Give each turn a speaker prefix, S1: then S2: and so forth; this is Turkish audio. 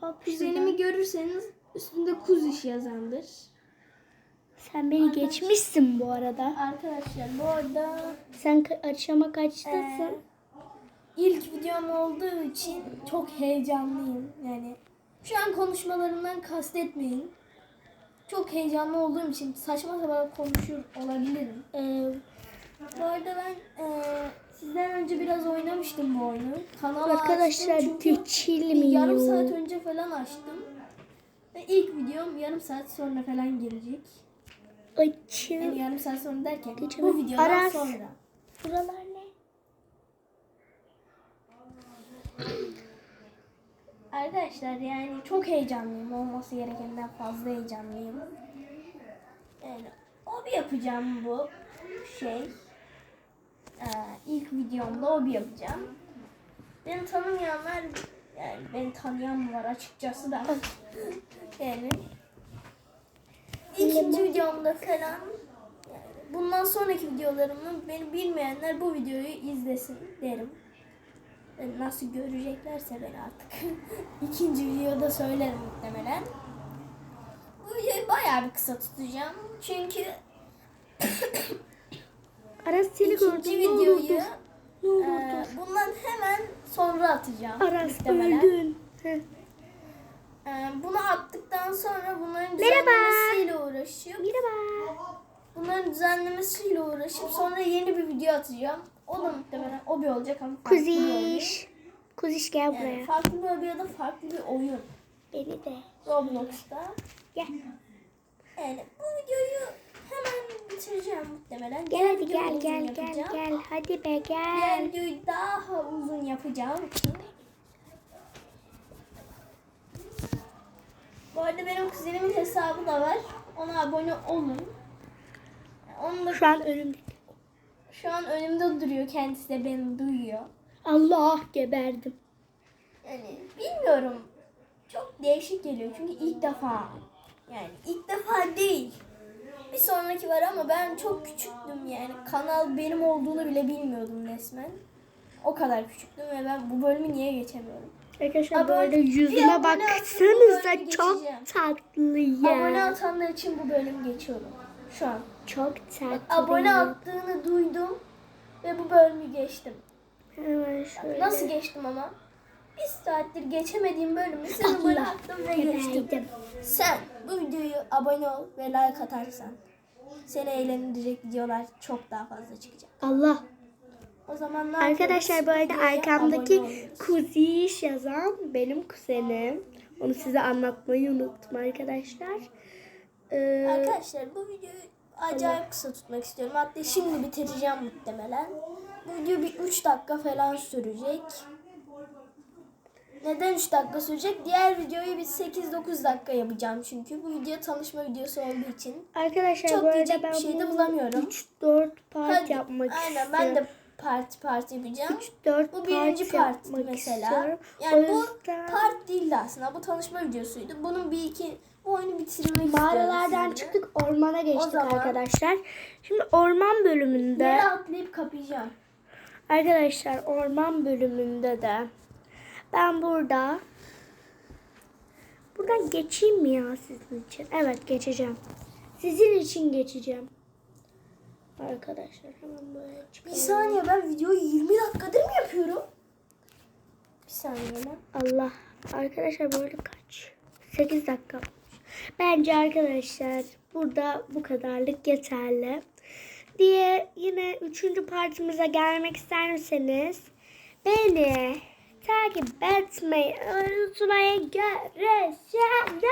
S1: Hop
S2: Kuzenimi görürseniz üstünde kuziş yazandır.
S1: Sen beni geçmişsin bu arada.
S2: Arkadaşlar bu arada
S1: Sen ka- akşama kaçtasın?
S2: Ee, ilk videom olduğu için çok heyecanlıyım. Yani şu an konuşmalarımdan kastetmeyin. Çok heyecanlı olduğum için saçma sapan konuşuyor olabilirim.
S1: Ee,
S2: Bu arada ben e, sizden önce biraz oynamıştım bu oyunu. Kanala
S1: arkadaşlar
S2: bir yarım saat
S1: geçilmiyor.
S2: önce falan açtım. Ve ilk videom yarım saat sonra falan gelecek. Yani
S1: Açıl.
S2: yarım saat sonra derken
S1: Geçelim.
S2: bu videodan
S1: Aras.
S2: sonra.
S1: Buralar ne?
S2: Arkadaşlar yani çok heyecanlıyım. Olması gerekenden fazla heyecanlıyım. Yani hobi yapacağım bu şey. Ee, ilk videomda hobi yapacağım. Beni tanımayanlar yani beni tanıyan var açıkçası da. yani ikinci videomda falan yani bundan sonraki videolarımı beni bilmeyenler bu videoyu izlesin derim. E, Nasıl göreceklerse beni artık. İkinci videoda söylerim muhtemelen. Bu videoyu bayağı bir kısa tutacağım. Çünkü
S1: Aras seni
S2: ikinci
S1: gördüm. Ne
S2: videoyu
S1: olurdu? Ne
S2: e,
S1: olurdu?
S2: bundan hemen sonra atacağım.
S1: Aras
S2: muhtemelen.
S1: öldün. Heh.
S2: E, bunu attıktan sonra bunların
S1: Merhaba.
S2: düzenlemesiyle uğraşıp
S1: Merhaba.
S2: bunların düzenlemesiyle uğraşıp sonra yeni bir video atacağım. O da muhtemelen o bir olacak ama farklı bir oyun.
S1: Kuziş. Kuziş gel
S2: Yani
S1: buraya.
S2: farklı bir hobi ya da farklı bir oyun.
S1: Beni de.
S2: Roblox'ta.
S1: Gel.
S2: Yani bu videoyu bitireceğim muhtemelen.
S1: Gel hadi gel gel gel gel. Hadi be gel.
S2: videoyu daha uzun yapacağım. Bu arada benim kuzenimin hesabı da var. Ona abone olun. Onu da
S1: Şu an önümde.
S2: şu an önümde duruyor. Kendisi de beni duyuyor.
S1: Allah geberdim.
S2: Yani bilmiyorum. Çok değişik geliyor çünkü ilk defa. Yani ilk defa değil. Bir sonraki var ama ben çok küçüktüm yani. Kanal benim olduğunu bile bilmiyordum resmen. O kadar küçüktüm ve ben bu bölümü niye geçemiyorum?
S1: Arkadaşlar
S2: Abone- bir
S1: yüzüme baksanıza çok tatlıyım.
S2: Abone atanlar için bu bölümü geçiyorum. Şu an.
S1: Çok tatlıyım.
S2: Abone attığını duydum ve bu bölümü geçtim.
S1: Hemen şöyle.
S2: Nasıl geçtim ama? Bir saattir geçemediğim bölümü
S1: Allah
S2: attım ve geçtim. Sen bu videoyu abone ol ve like atarsan seni eğlendirecek videolar çok daha fazla çıkacak.
S1: Allah.
S2: O zaman ne
S1: Arkadaşlar bu arada arkamdaki kuziş yazan benim kuzenim. Onu size anlatmayı unuttum arkadaşlar. Ee,
S2: Arkadaşlar bu videoyu acayip kısa tutmak istiyorum. Hatta şimdi bitireceğim muhtemelen. Bu video bir 3 dakika falan sürecek. Neden 3 dakika sürecek? Diğer videoyu bir 8-9 dakika yapacağım çünkü. Bu video tanışma videosu olduğu için.
S1: arkadaşlar
S2: Çok
S1: bu arada ben
S2: bir şey de bulamıyorum.
S1: 3-4 part
S2: Hadi,
S1: yapmak
S2: aynen
S1: istiyorum.
S2: ben de parti parti yapacağım.
S1: 3-4
S2: Bu birinci
S1: part
S2: part mesela.
S1: istiyorum.
S2: Yani
S1: o
S2: bu
S1: yüzden
S2: part değildi aslında. Bu tanışma videosuydu. Bunun bir iki bu oyunu bitirmek istiyorum.
S1: mağaralardan çıktık ormana geçtik
S2: zaman-
S1: arkadaşlar. Şimdi orman bölümünde
S2: Yere atlayıp kapayacağım.
S1: Arkadaşlar orman bölümünde de ben burada buradan geçeyim mi ya sizin için? Evet geçeceğim. Sizin için geçeceğim. Arkadaşlar hemen böyle
S2: Bir
S1: çıkalım.
S2: saniye ben videoyu 20 dakikadır mı yapıyorum? Bir saniye hemen.
S1: Allah. Arkadaşlar böyle kaç? 8 dakika olmuş. Bence arkadaşlar burada bu kadarlık yeterli. Diye yine 3. partimize gelmek isterseniz beni takip etmeyi unutmayın. Görüşürüz.